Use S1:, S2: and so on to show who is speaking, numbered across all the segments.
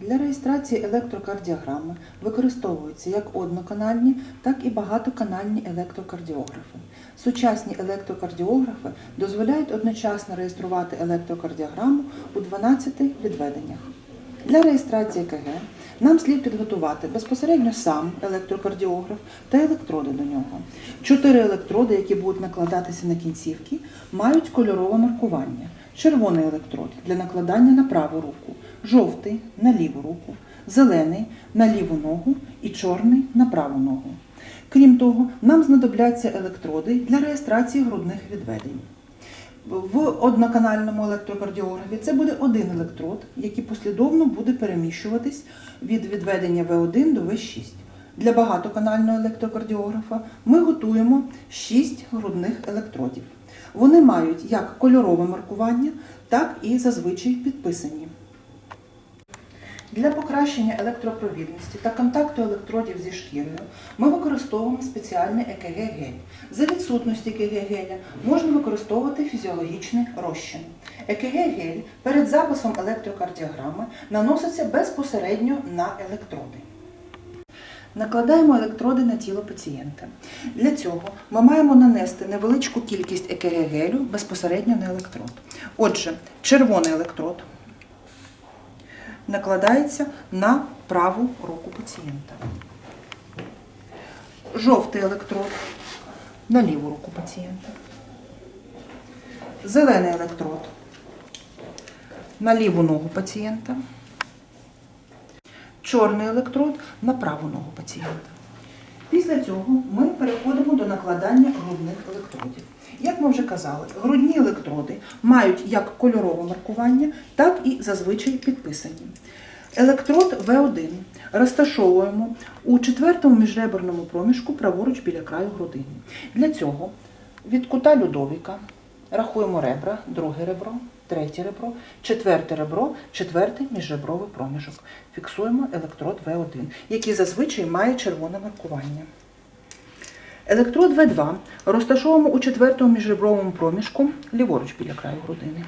S1: Для реєстрації електрокардіограми використовуються як одноканальні, так і багатоканальні електрокардіографи. Сучасні електрокардіографи дозволяють одночасно реєструвати електрокардіограму у 12 відведеннях. Для реєстрації ЕКГ нам слід підготувати безпосередньо сам електрокардіограф та електроди до нього. Чотири електроди, які будуть накладатися на кінцівки, мають кольорове маркування. Червоний електрод для накладання на праву руку, жовтий на ліву руку, зелений на ліву ногу і чорний на праву ногу. Крім того, нам знадобляться електроди для реєстрації грудних відведень. В одноканальному електрокардіографі це буде один електрод, який послідовно буде переміщуватись від відведення В1 до В6. Для багатоканального електрокардіографа ми готуємо 6 грудних електродів. Вони мають як кольорове маркування, так і зазвичай підписані. Для покращення електропровідності та контакту електродів зі шкірою ми використовуємо спеціальний ЕКГ-гель. За відсутності ЕКГ-геля можна використовувати фізіологічний розчин. ЕКГ-гель перед записом електрокардіограми наноситься безпосередньо на електроди. Накладаємо електроди на тіло пацієнта. Для цього ми маємо нанести невеличку кількість ЕКГ-гелю безпосередньо на електрод. Отже, червоний електрод накладається на праву руку пацієнта. Жовтий електрод на ліву руку пацієнта. Зелений електрод на ліву ногу пацієнта. Чорний електрод на праву ногу пацієнта. Після цього ми переходимо до накладання грудних електродів. Як ми вже казали, грудні електроди мають як кольорове маркування, так і зазвичай підписані. Електрод В1 розташовуємо у четвертому міжреберному проміжку праворуч біля краю грудини. Для цього від кута Людовіка рахуємо ребра, друге ребро, третє ребро, четверте ребро, четвертий міжребровий проміжок. Фіксуємо електрод В1, який зазвичай має червоне маркування. Електрод В2 розташовуємо у четвертому міжребровому проміжку ліворуч біля краю грудини.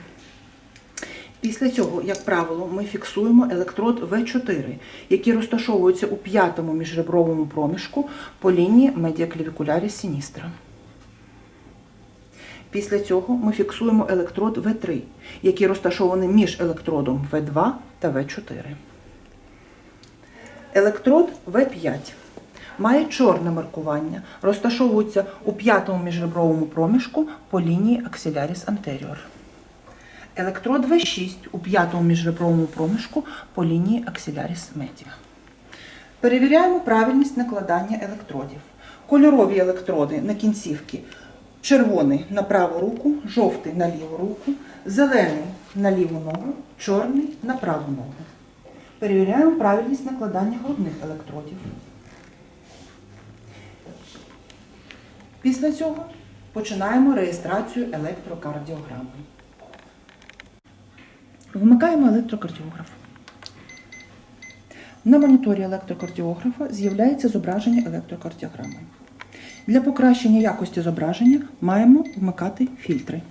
S1: Після цього, як правило, ми фіксуємо електрод В4, який розташовується у п'ятому міжребровому проміжку по лінії медіаклівікулярі сіністра. Після цього ми фіксуємо електрод В3, який розташований між електродом В2 та В4. Електрод В5 має чорне маркування, розташовується у п'ятому міжребровому проміжку по лінії аксиляріс антеріор. Електрод В6 у п'ятому міжребровому проміжку по лінії аксиляріс медіа. Перевіряємо правильність накладання електродів. Кольорові електроди на кінцівки червоний на праву руку, жовтий на ліву руку, зелений на ліву ногу, чорний на праву ногу. Перевіряємо правильність накладання грудних електродів. Після цього починаємо реєстрацію електрокардіограми. Вмикаємо електрокардіограф. На моніторі електрокардіографа з'являється зображення електрокардіограми. Для покращення якості зображення маємо вмикати фільтри.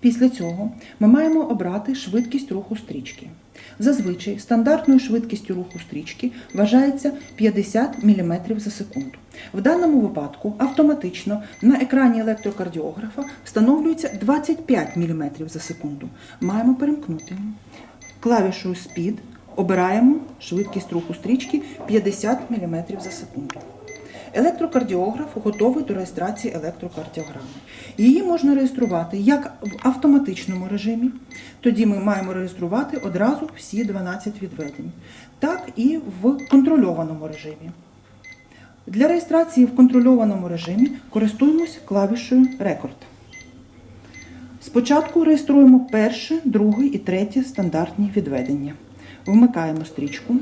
S1: Після цього ми маємо обрати швидкість руху стрічки. Зазвичай стандартною швидкістю руху стрічки вважається 50 мм за секунду. В даному випадку автоматично на екрані електрокардіографа встановлюється 25 мм за секунду. Маємо перемкнути. Клавішою Speed обираємо швидкість руху стрічки 50 мм за секунду. Електрокардіограф готовий до реєстрації електрокардіограми. Її можна реєструвати як в автоматичному режимі, тоді ми маємо реєструвати одразу всі 12 відведень, так і в контрольованому режимі. Для реєстрації в контрольованому режимі користуємось клавішою Рекорд. Спочатку реєструємо перше, друге і третє стандартні відведення. Вмикаємо стрічку.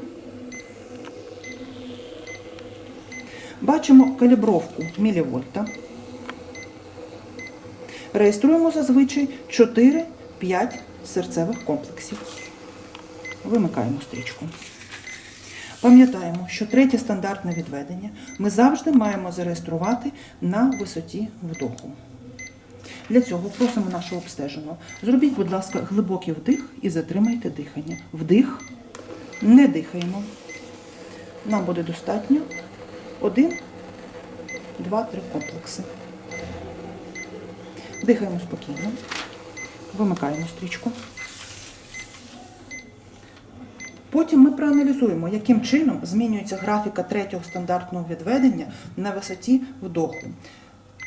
S1: Бачимо калібровку мілівольта. Реєструємо зазвичай 4-5 серцевих комплексів. Вимикаємо стрічку. Пам'ятаємо, що третє стандартне відведення ми завжди маємо зареєструвати на висоті вдоху. Для цього просимо нашого обстеженого. Зробіть, будь ласка, глибокий вдих і затримайте дихання. Вдих, Не дихаємо. Нам буде достатньо один, два, три комплекси. Дихаємо спокійно. Вимикаємо стрічку. Потім ми проаналізуємо, яким чином змінюється графіка третього стандартного відведення на висоті вдоху.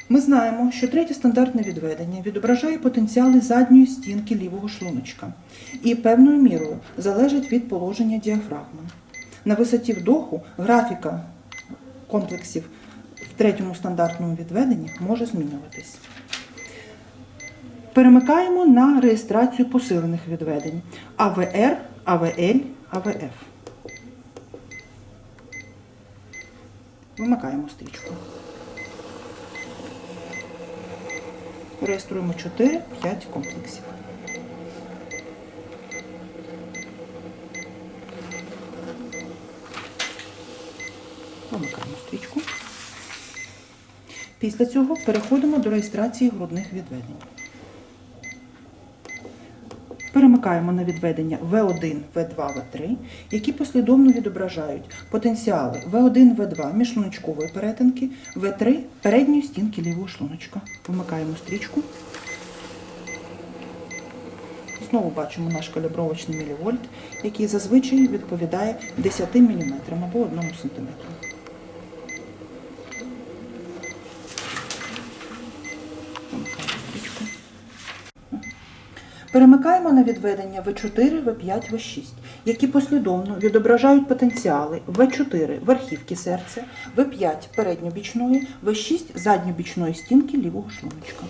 S1: Ми знаємо, що третє стандартне відведення відображає потенціали задньої стінки лівого шлуночка і певною мірою залежить від положення діафрагми. На висоті вдоху графіка комплексів в третьому стандартному відведенні може змінюватись. Перемикаємо на реєстрацію посилених відведень АВР, АВЛ, АВФ. Вимикаємо стрічку. Реєструємо 4-5 комплексів. Вимикаємо стрічку. Після цього переходимо до реєстрації грудних відведень. Перемикаємо на відведення В1, В2, В3, які послідовно відображають потенціали В1, В2 міжшлуночкової перетинки, В3 передньої стінки лівого шлуночка. Вимикаємо стрічку. Знову бачимо наш калібровочний мілівольт, який зазвичай відповідає 10 мм або 1 см. Перемикаємо на відведення В4, В5, В6, які послідовно відображають потенціали В4 верхівки серця, В5 передньобічної, В6 задньобічної стінки лівого шлуночка.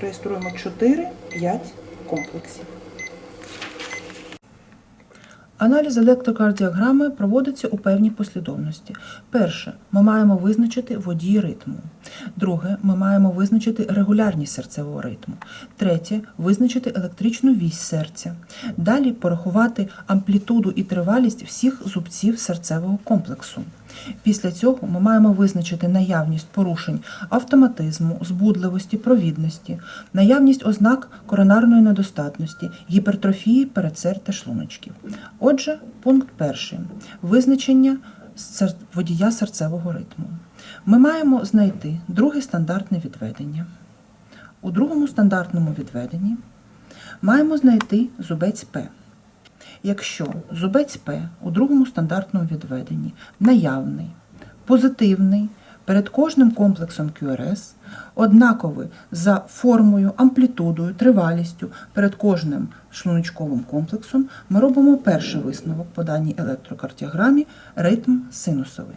S1: Реєструємо 4-5 комплексів. Аналіз електрокардіограми проводиться у певній послідовності. Перше, ми маємо визначити водій ритму. Друге, ми маємо визначити регулярність серцевого ритму. Третє визначити електричну вісь серця. Далі порахувати амплітуду і тривалість всіх зубців серцевого комплексу. Після цього ми маємо визначити наявність порушень автоматизму, збудливості, провідності, наявність ознак коронарної недостатності, гіпертрофії передсер та шлуночків. Отже, пункт перший визначення водія серцевого ритму. Ми маємо знайти друге стандартне відведення. У другому стандартному відведенні маємо знайти зубець П. Якщо зубець П у другому стандартному відведенні наявний, позитивний перед кожним комплексом QRS, однаковий за формою, амплітудою, тривалістю перед кожним шлуночковим комплексом, ми робимо перший висновок по даній електрокардіограмі ритм синусовий.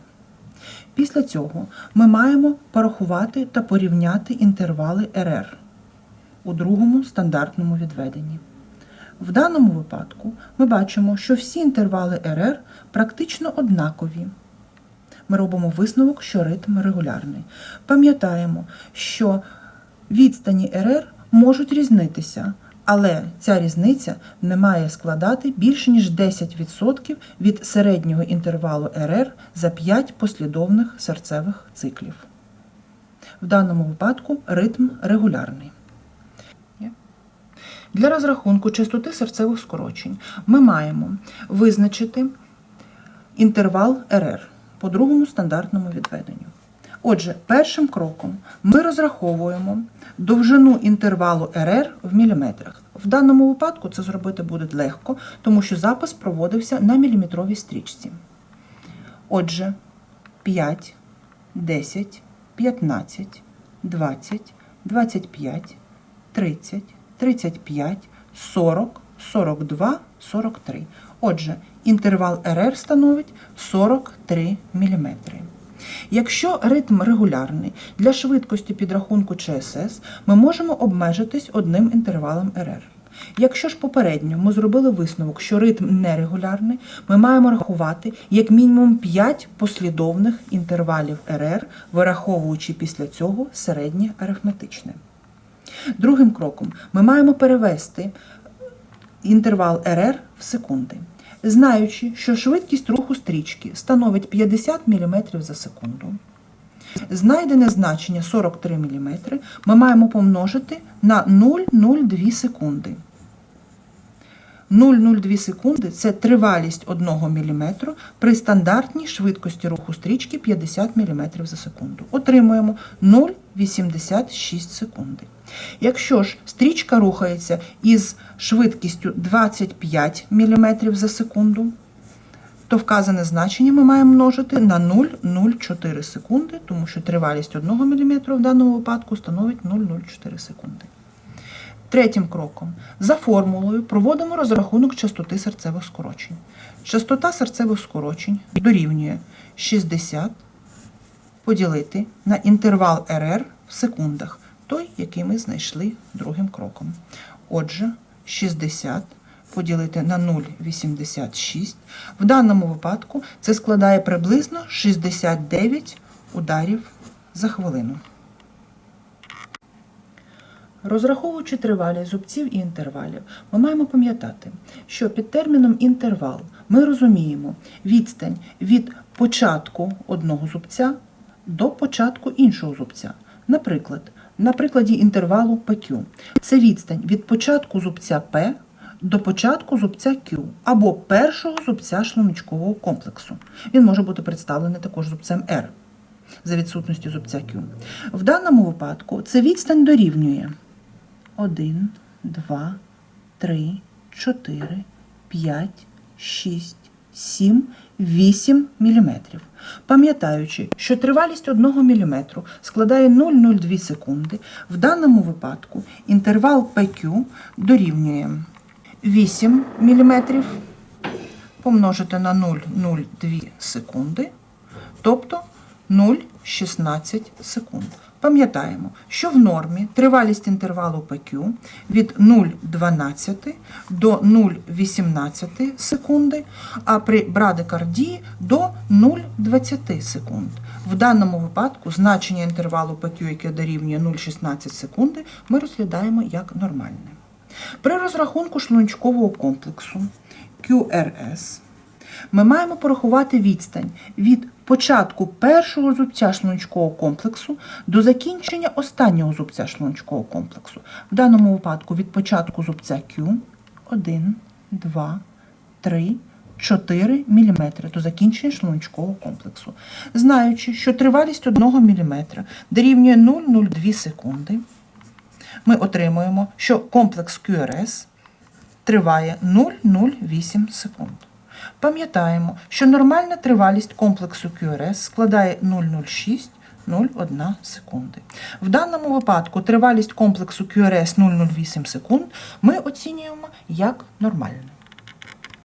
S1: Після цього ми маємо порахувати та порівняти інтервали РР у другому стандартному відведенні. В даному випадку ми бачимо, що всі інтервали РР практично однакові. Ми робимо висновок, що ритм регулярний. Пам'ятаємо, що відстані РР можуть різнитися, але ця різниця не має складати більше ніж 10% від середнього інтервалу РР за 5 послідовних серцевих циклів. В даному випадку ритм регулярний. Для розрахунку частоти серцевих скорочень ми маємо визначити інтервал РР по другому стандартному відведенню. Отже, першим кроком ми розраховуємо довжину інтервалу РР в міліметрах. В даному випадку це зробити буде легко, тому що запис проводився на міліметровій стрічці. Отже, 5, 10, 15, 20, 25, 30, 35, 40, 42, 43. Отже, інтервал РР становить 43 мм. Якщо ритм регулярний, для швидкості підрахунку ЧСС ми можемо обмежитись одним інтервалом РР. Якщо ж попередньо ми зробили висновок, що ритм нерегулярний, ми маємо рахувати як мінімум 5 послідовних інтервалів РР, вираховуючи після цього середнє арифметичне. Другим кроком ми маємо перевести інтервал РР в секунди, знаючи, що швидкість руху стрічки становить 50 мм за секунду. Знайдене значення 43 мм ми маємо помножити на 0,02 секунди. 0,02 секунди це тривалість 1 мм при стандартній швидкості руху стрічки 50 мм за секунду. Отримуємо 0,86 секунди. Якщо ж стрічка рухається із швидкістю 25 мм за секунду, то вказане значення ми маємо множити на 0,04 секунди, тому що тривалість 1 мм в даному випадку становить 0,04 секунди. Третім кроком за формулою проводимо розрахунок частоти серцевих скорочень. Частота серцевих скорочень дорівнює 60 поділити на інтервал РР в секундах, той, який ми знайшли другим кроком. Отже, 60 поділити на 0,86. В даному випадку це складає приблизно 69 ударів за хвилину. Розраховуючи тривалість зубців і інтервалів, ми маємо пам'ятати, що під терміном інтервал ми розуміємо відстань від початку одного зубця до початку іншого зубця. Наприклад, на прикладі інтервалу PQ. Це відстань від початку зубця P до початку зубця Q або першого зубця шлуночкового комплексу. Він може бути представлений також зубцем R за відсутністю зубця Q. В даному випадку це відстань дорівнює 1, 2, 3, 4, 5, 6, 7, 8 мм. Пам'ятаючи, що тривалість 1 мм складає 0,02 секунди, в даному випадку інтервал PQ дорівнює 8 мм помножити на 0,02 секунди, тобто 0,16 секунд. Пам'ятаємо, що в нормі тривалість інтервалу PQ від 0,12 до 0,18 секунди, а при брадикардії до 0,20 секунд. В даному випадку значення інтервалу PQ, яке дорівнює 0,16 секунди, ми розглядаємо як нормальне. При розрахунку шлуночкового комплексу QRS ми маємо порахувати відстань від початку першого зубця шлуночкового комплексу до закінчення останнього зубця шлуночкового комплексу. В даному випадку від початку зубця Q 1, 2, 3, 4 мм до закінчення шлуночкового комплексу. Знаючи, що тривалість 1 мм дорівнює 0,02 секунди, ми отримуємо, що комплекс QRS триває 0,08 секунд. Пам'ятаємо, що нормальна тривалість комплексу QRS складає 0,06-0,1 секунди. В даному випадку тривалість комплексу QRS 0,08 секунд ми оцінюємо як нормальну.